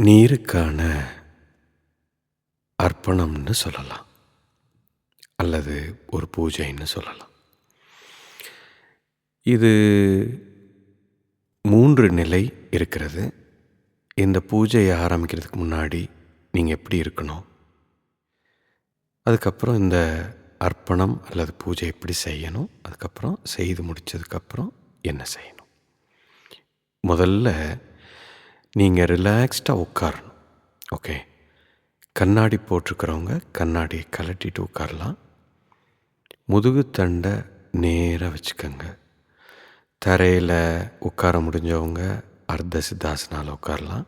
நீருக்கான அர்ப்பணம்னு சொல்லலாம். அல்லது ஒரு பூஜைன்னு சொல்லலாம். இது மூன்று நிலை இருக்கிறது. இந்த பூஜையை ஆரம்பிக்கிறதுக்கு முன்னாடி நீங்கள் எப்படி இருக்கணும்? அதுக்கப்புறம் இந்த அர்ப்பணம் அல்லது பூஜை எப்படி செய்யணும்? அதுக்கப்புறம் செய்து முடித்ததுக்கப்புறம் என்ன செய்யணும்? முதல்ல நீங்கள் ரிலாக்ஸ்டாக உட்காரணும். ஓகே கண்ணாடி போட்டிருக்கிறவங்க கண்ணாடியை கலட்டிட்டு உட்காரலாம். முதுகு தண்டை நேராக வச்சுக்கோங்க. தரையில் உட்கார முடிஞ்சவங்க அர்த்த சித்தாசனால் உட்காரலாம்.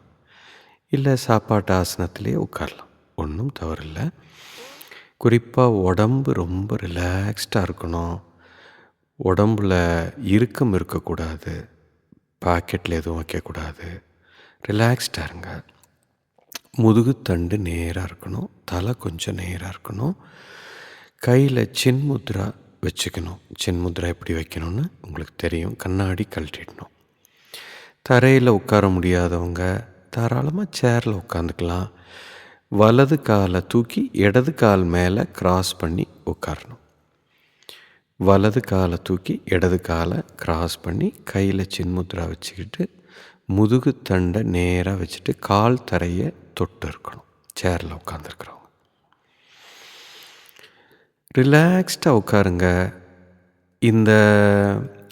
இல்லை சாப்பாட்டு ஆசனத்திலே உட்காரலாம். ஒன்றும் தவறில்லை. குறிப்பாக உடம்பு ரொம்ப ரிலாக்ஸ்டாக இருக்கணும். உடம்புல இறுக்கம் இருக்கக்கூடாது. பாக்கெட்டில் எதுவும் வைக்கக்கூடாது. ரிலாக்ஸ்டாக இருங்க. முதுகுத்தண்டு நேராக இருக்கணும். தலை கொஞ்சம் நேராக இருக்கணும். கையில் சின்முத்ரா வச்சுக்கணும். சின்முத்ரா எப்படி வைக்கணும்னு உங்களுக்கு தெரியும். கண்ணாடி கழட்டிடணும். தரையில் உட்கார முடியாதவங்க தாராளமாக சேரில் உட்காந்துக்கலாம். வலது காலை தூக்கி இடது கால் மேலே கிராஸ் பண்ணி உட்காரணும். வலது காலை தூக்கி இடது காலை கிராஸ் பண்ணி கையில் சின்முத்ரா வச்சுக்கிட்டு முதுகு தண்டை நேராக வச்சுட்டு கால் தரையை தொட்டு இருக்கணும். சேரில் உட்காந்துருக்குறவங்க ரிலாக்ஸ்டாக உட்காருங்க. இந்த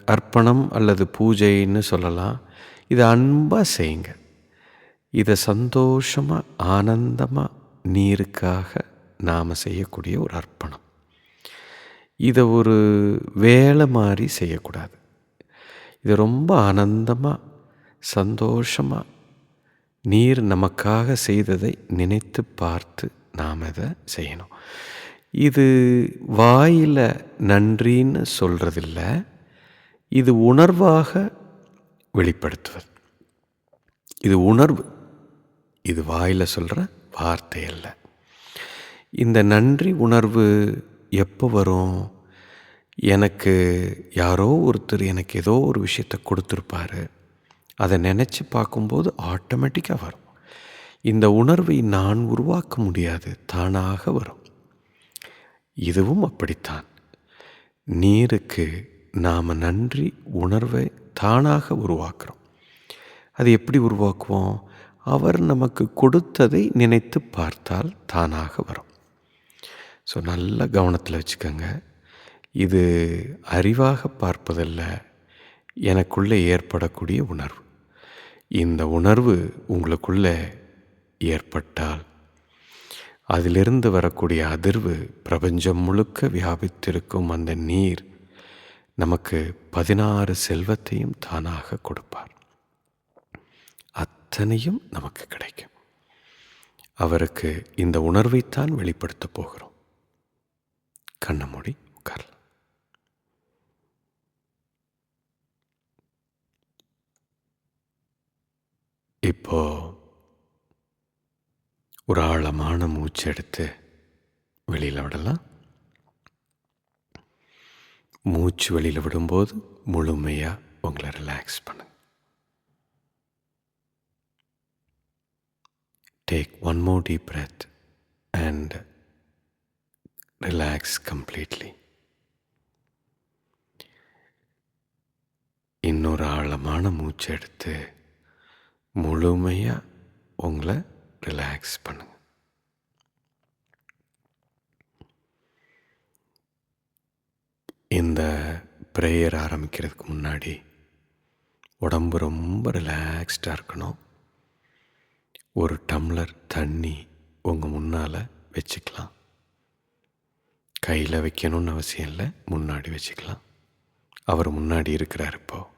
அர்ப்பணம் அல்லது பூஜைன்னு சொல்லலாம். இதை அன்பாக செய்யுங்க. இதை சந்தோஷமாக ஆனந்தமாக நீருக்காக நாம் செய்யக்கூடிய ஒரு அர்ப்பணம். இதை ஒரு வேலை மாதிரி செய்யக்கூடாது. இதை ரொம்ப ஆனந்தமாக சந்தோஷமாக நீர் நமக்காக செய்ததை நினைத்து பார்த்து நாம் இதை செய்யணும்? இது வாயில் நன்றின்னு சொல்கிறதில்ல இது உணர்வாக வெளிப்படுத்துவது. இது உணர்வு இது வாயில் சொல்கிற வார்த்தை அல்ல. இந்த நன்றி உணர்வு எப்போ வரும்? எனக்கு யாரோ ஒருத்தர் எனக்கு ஏதோ ஒரு விஷயத்தை கொடுத்துருப்பாரு. அதை நினச்சி பார்க்கும்போது ஆட்டோமேட்டிக்காக வரும். இந்த உணர்வை நான் உருவாக்க முடியாது தானாக வரும். இதுவும் அப்படித்தான். நீருக்கு நாம் நன்றி உணர்வை தானாக உருவாக்குறோம். அது எப்படி உருவாக்குவோம்? அவர் நமக்கு கொடுத்ததை நினைத்து பார்த்தால் தானாக வரும். ஸோ நல்ல கவனத்தில் வச்சுக்கோங்க. இது அறிவாக பார்ப்பதல்ல எனக்குள்ளே ஏற்படக்கூடிய உணர்வு. இந்த உணர்வு உங்களுக்குள்ளே ஏற்பட்டால் அதிலிருந்து வரக்கூடிய அதிர்வு பிரபஞ்சம் முழுக்க வியாபித்திருக்கும் அந்த நீர் நமக்கு பதினாறு செல்வத்தையும் தானாக கொடுப்பார். அத்தனையும் நமக்கு கிடைக்கும். அவருக்கு இந்த உணர்வைத்தான் வெளிப்படுத்தப் போகிறோம். கண்ண மூடி உட்காரலாம். இப்போ ஒரு ஆழமான மூச்சு எடுத்து வெளியில் விடலாம். மூச்சு வெளியில் விடும்போது முழுமையாக உங்களை ரிலாக்ஸ் பண்ணுங்க. Take one more deep breath and relax completely இன்னொரு ஆழமான மூச்சு எடுத்து முழுமையாக உங்களை ரிலாக்ஸ் பண்ணுங்க. இந்த ப்ரேயர் ஆரம்பிக்கிறதுக்கு முன்னாடி உடம்பு ரொம்ப ரிலாக்ஸ்டாக இருக்கணும். ஒரு டம்ளர் தண்ணி உங்கள் முன்னால் வச்சுக்கலாம். கையில் வைக்கணும்னு அவசியம் இல்லை முன்னாடி வச்சுக்கலாம். அவர் முன்னாடி இருக்கிறார் இப்போ.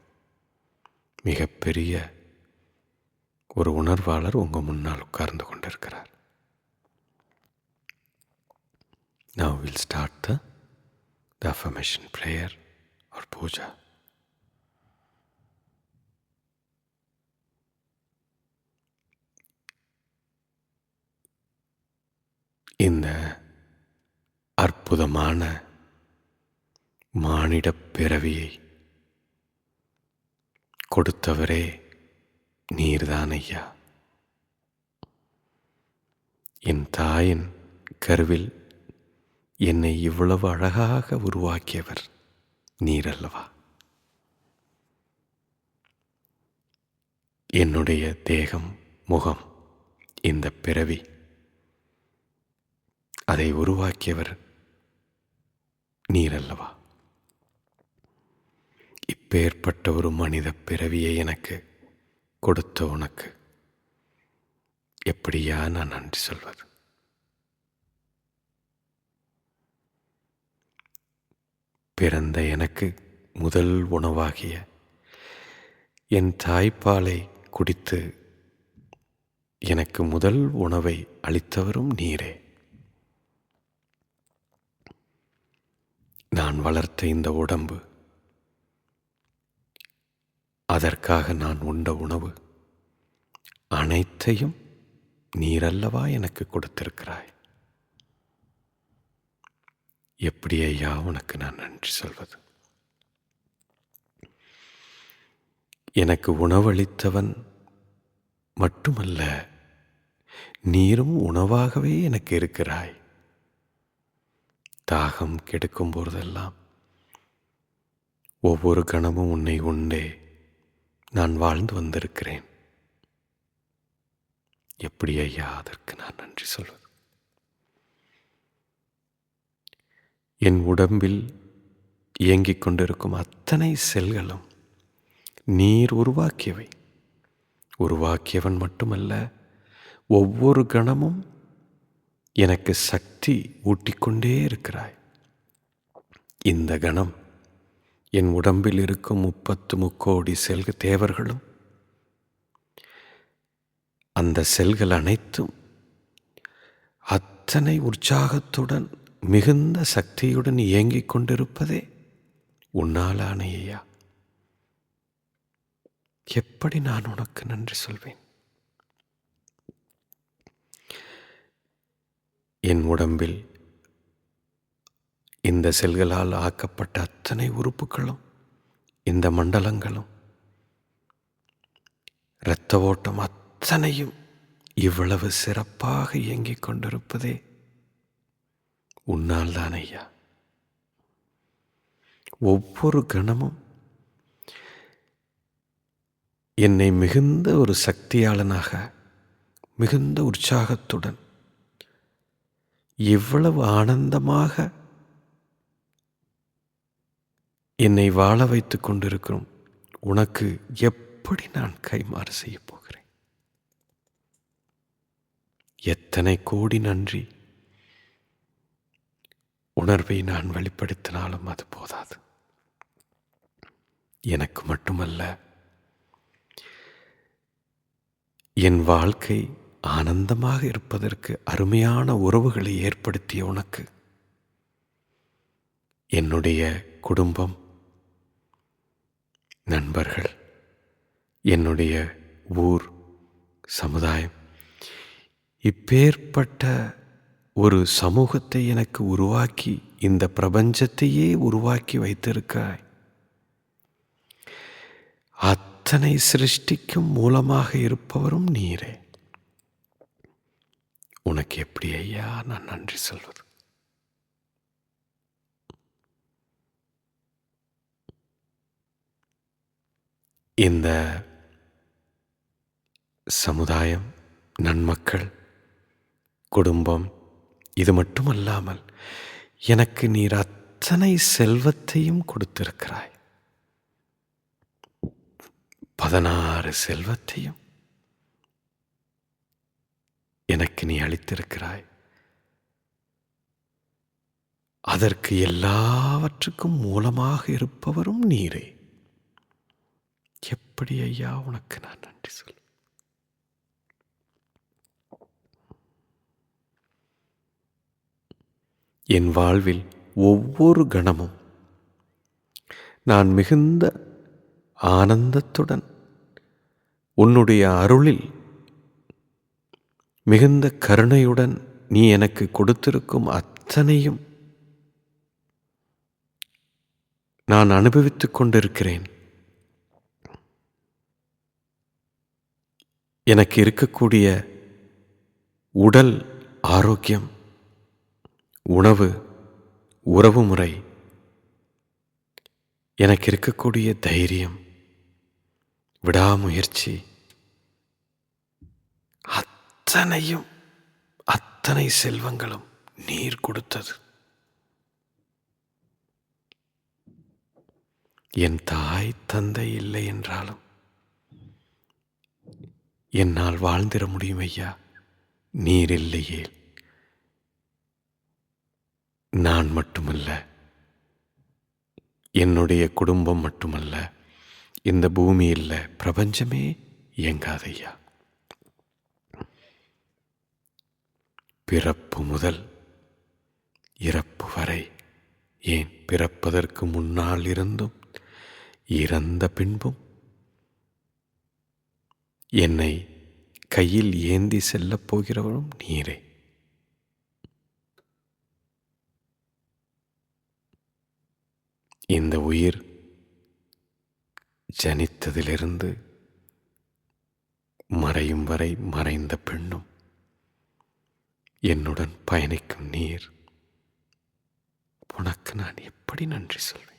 மிகப்பெரிய ஒரு உணர்வாளர் உங்கள் முன்னால் உட்கார்ந்து கொண்டிருக்கிறார். Now will start the the affirmation prayer or puja இந்த அற்புதமான மானிடப் பிறவியை கொடுத்தவரே நீர்தான் ஐயா. என் தாயின் கருவில் என்னை இவ்வளவு அழகாக உருவாக்கியவர் நீரல்லவா? என்னுடைய தேகம் முகம் இந்த பிறவி அதை உருவாக்கியவர் நீரல்லவா? இப்பேற்பட்ட ஒரு மனித பிறவியை எனக்கு கொடுத்த உனக்கு. எப்படியா நான் நன்றி சொல்வது? பிறந்த எனக்கு முதல் உணவாகிய என் தாய்ப்பாலை குடித்து எனக்கு முதல் உணவை அளித்தவரும் நீரே. நான் வளர்த்த இந்த உடம்பு அதற்காக நான் உண்ட உணவு. அனைத்தையும் நீரல்லவா எனக்கு கொடுத்திருக்கிறாய். எப்படி ஐயா உனக்கு நான் நன்றி சொல்வது? எனக்கு உணவளித்தவன் மட்டுமல்ல நீரும் உணவாகவே எனக்கு இருக்கிறாய். தாகம் கெடுக்கும் போதெல்லாம் ஒவ்வொரு கணமும் உன்னை உண்டே. நான் வாழ்ந்து வந்திருக்கிறேன். எப்படி ஐயா அதற்கு நான் நன்றி சொல்வது? என் உடம்பில் இயங்கிக் கொண்டிருக்கும் அத்தனை செல்களும் நீர் உருவாக்கியவை. உருவாக்கியவன் மட்டுமல்ல ஒவ்வொரு கணமும் எனக்கு சக்தி ஊட்டிக்கொண்டே இருக்கிறாய். இந்த கணம் என் உடம்பில் இருக்கும் முப்பத்து முக்கோடி செல்க தேவர்களும் அந்த செல்கள் அனைத்தும் அத்தனை உற்சாகத்துடன் மிகுந்த சக்தியுடன் இயங்கிக் கொண்டிருப்பதே உன்னாலான ஐயா. எப்படி நான் உனக்கு நன்றி சொல்வேன்? என் உடம்பில் இந்த செல்களால் ஆக்கப்பட்ட அத்தனை உறுப்புகளும் இந்த மண்டலங்களும் இரத்த ஓட்டம் அத்தனையும் இவ்வளவு சிறப்பாக இயங்கிக் கொண்டிருப்பதே உன்னால் தான் ஐயா. ஒவ்வொரு கணமும் என்னை மிகுந்த ஒரு சக்தியாளனாக மிகுந்த உற்சாகத்துடன் இவ்வளவு ஆனந்தமாக என்னை வாழ வைத்து கொண்டிருக்கிறோம். உனக்கு எப்படி நான் கைமாறு செய்ய போகிறேன்? எத்தனை கோடி நன்றி. உணர்வை நான் வெளிப்படுத்தினாலும் அது போதாது. எனக்கு மட்டுமல்ல என் வாழ்க்கை ஆனந்தமாக இருப்பதற்கு அருமையான உறவுகளை ஏற்படுத்திய உனக்கு என்னுடைய குடும்பம் நண்பர்கள். என்னுடைய ஊர் சமுதாயம். இப்பேற்பட்ட ஒரு சமூகத்தை எனக்கு உருவாக்கி இந்த பிரபஞ்சத்தையே உருவாக்கி வைத்திருக்காய் அத்தனை சிருஷ்டிக்கும் மூலமாக இருப்பவரும் நீரே. உனக்கு எப்படி ஐயா நான் நன்றி சொல்வது? இந்த சமுதாயம் நன்மக்கள் குடும்பம் இது மட்டுமல்லாமல் எனக்கு நீர் அத்தனை செல்வத்தையும் கொடுத்திருக்கிறாய். பதினாறு செல்வத்தையும் எனக்கு நீ அளித்திருக்கிறாய். அதற்கு எல்லாவற்றுக்கும் மூலமாக இருப்பவரும் நீரே. எப்படி ஐயா உனக்கு நான் நன்றி சொல் என் வாழ்வில் ஒவ்வொரு கணமும் நான் மிகுந்த ஆனந்தத்துடன் உன்னுடைய அருளில் மிகுந்த கருணையுடன் நீ எனக்கு கொடுத்திருக்கும் அத்தனையும் நான் அனுபவித்துக் கொண்டிருக்கிறேன். எனக்கு இருக்கக்கூடிய உடல் ஆரோக்கியம் உணவு உறவுமுறை எனக்கு இருக்கக்கூடிய தைரியம் விடாமுயற்சி அத்தனையும் அத்தனை செல்வங்களும் நீர் கொடுத்தது. என் தாய் தந்தை இல்லை என்றாலும் என்னால் வாழ்ந்திட முடியும் ஐயா. நீர் இல்லையே. நான் மட்டுமல்ல. என்னுடைய குடும்பம் மட்டுமல்ல. இந்த பூமி இல்லை பிரபஞ்சமே இயங்காதையா பிறப்பு முதல் இறப்பு வரை ஏன் பிறப்பதற்கு முன்னால் இருந்தும் இறந்த பின்பும் என்னை கையில் ஏந்தி செல்லப் போகிறவரும் நீரே. இந்த உயிர் ஜனித்ததிலிருந்து மறையும் வரை மறைந்த பெண்ணும் என்னுடன் பயணிக்கும் நீர். உனக்கு நான் எப்படி நன்றி சொல்வேன்?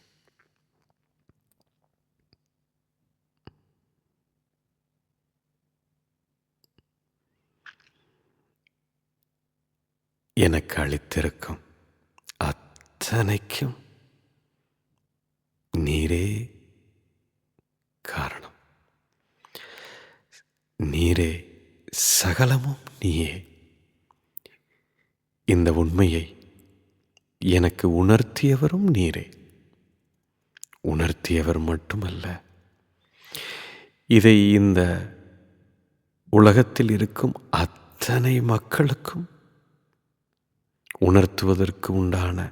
எனக்கு அளித்திருக்கும் அத்தனைக்கும் நீரே காரணம். நீரே சகலமும் நீயே. இந்த உண்மையை எனக்கு உணர்த்தியவரும் நீரே. உணர்த்தியவர் மட்டுமல்ல இதை இந்த உலகத்தில் இருக்கும் அத்தனை மக்களுக்கும் உணர்த்துவதற்கு உண்டான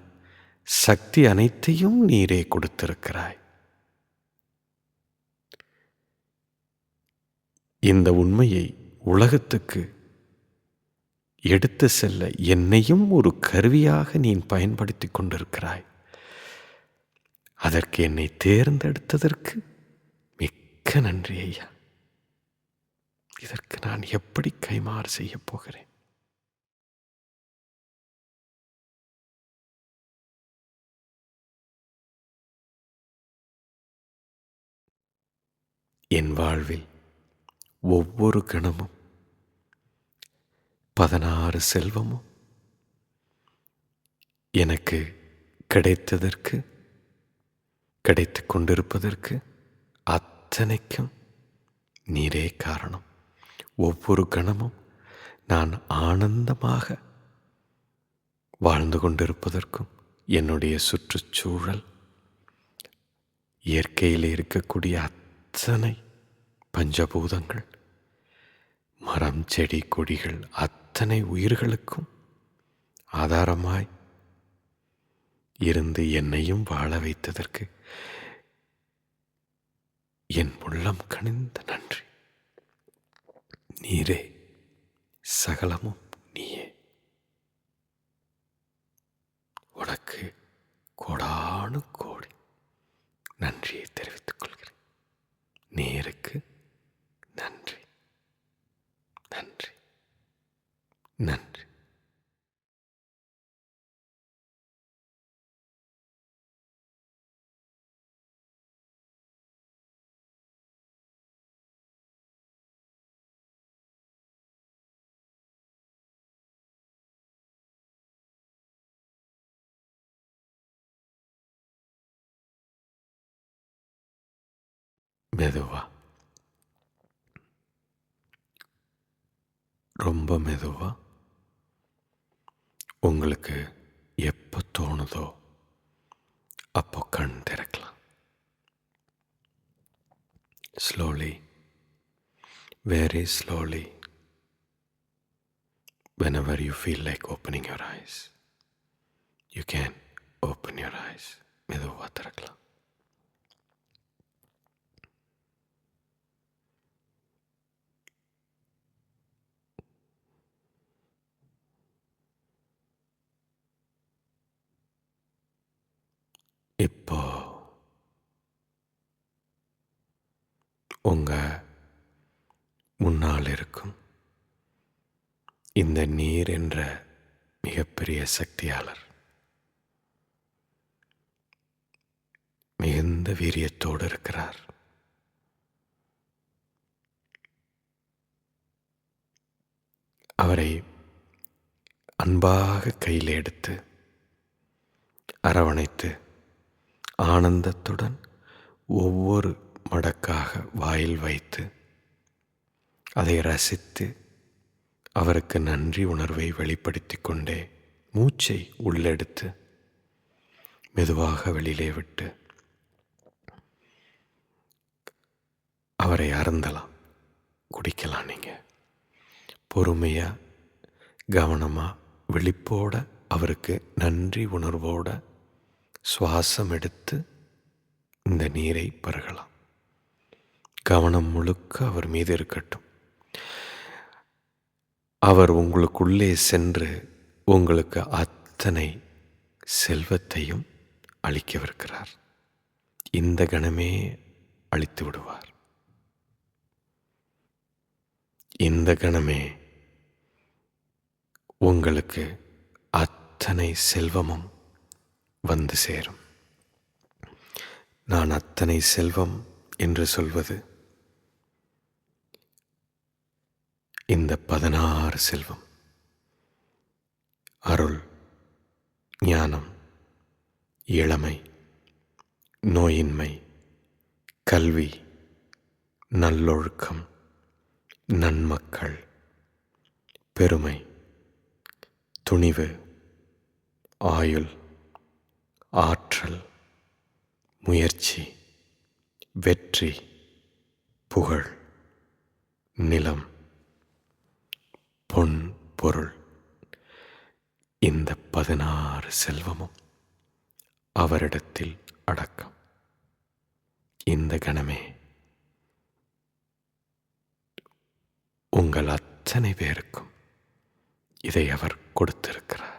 சக்தி அனைத்தையும் நீரே கொடுத்திருக்கிறாய். இந்த உண்மையை உலகத்துக்கு எடுத்து செல்ல என்னையும் ஒரு கருவியாக நீ பயன்படுத்தி கொண்டிருக்கிறாய். அதற்கு என்னை தேர்ந்தெடுத்ததற்கு மிக்க நன்றி ஐயா. இதற்கு நான் எப்படி கைமாறு செய்யப் போகிறேன்? என் வாழ்வில் ஒவ்வொரு கணமும் பதினாறு செல்வமும் எனக்கு கிடைத்ததற்கு கிடைத்து கொண்டிருப்பதற்கு அத்தனைக்கும் நீரே காரணம். ஒவ்வொரு கணமும் நான் ஆனந்தமாக வாழ்ந்து கொண்டிருப்பதற்கும் என்னுடைய சுற்றுச்சூழல் இயற்கையில் இருக்கக்கூடிய அத்தனை பஞ்சபூதங்கள். மரம் செடி கொடிகள் அத்தனை உயிர்களுக்கும் ஆதாரமாய் இருந்து என்னையும் வாழ வைத்ததற்கு என் உள்ளம் கணிந்த நன்றி. நீரே சகலமும் நீயே. உனக்கு கோடானு கோடி நன்றியை தெரிவித்துக் கொள்கிறேன். நேருக்கு நன்றி. நன்றி. நன்றி. மெதுவா ரொம்ப மெதுவா உங்களுக்கு எப்போ தோணுதோ அப்போ கண் திறக்கலாம் slowly very slowly whenever you feel like opening your eyes you can open your eyes மெதுவாக திறக்கலாம் இப்போ உங்க முன்னால் இருக்கும் இந்த நீர் என்ற மிகப்பெரிய சக்தியாளர். மிகுந்த வீரியத்தோடு இருக்கிறார். அவரை அன்பாக கையில் எடுத்து அரவணைத்து ஆனந்தத்துடன் ஒவ்வொரு மடக்காக வாயில் வைத்து அதை ரசித்து அவருக்கு நன்றி உணர்வை வெளிப்படுத்தி கொண்டே மூச்சை உள்ளெடுத்து மெதுவாக வெளியிலே விட்டு அவரை அருந்தலாம். குடிக்கலாம் நீங்கள் பொறுமையாக கவனமாக விழிப்போட அவருக்கு நன்றி உணர்வோட சுவாசம் எடுத்து இந்த நீரை பருகலாம். கவனம் முழுக்க அவர் மீது இருக்கட்டும். அவர் உங்களுக்குள்ளே சென்று உங்களுக்கு அத்தனை செல்வத்தையும் அளிக்கவிருக்கிறார். இந்த கணமே அழித்து விடுவார். இந்த கணமே உங்களுக்கு அத்தனை செல்வமும் வந்து சேரும். நான் அத்தனை செல்வம் என்று சொல்வது இந்த பதினாறு செல்வம். அருள் ஞானம் இளமை நோயின்மை கல்வி நல்லொழுக்கம் நன்மக்கள் பெருமை துணிவு ஆயுள். ஆற்றல் முயற்சி வெற்றி புகழ் நிலம் பொன் பொருள். இந்த பதினாறு செல்வமும் அவரிடத்தில் அடக்கம். இந்த கணமே உங்கள் அத்தனை பேருக்கும் இதை அவர் கொடுத்திருக்கிறார்.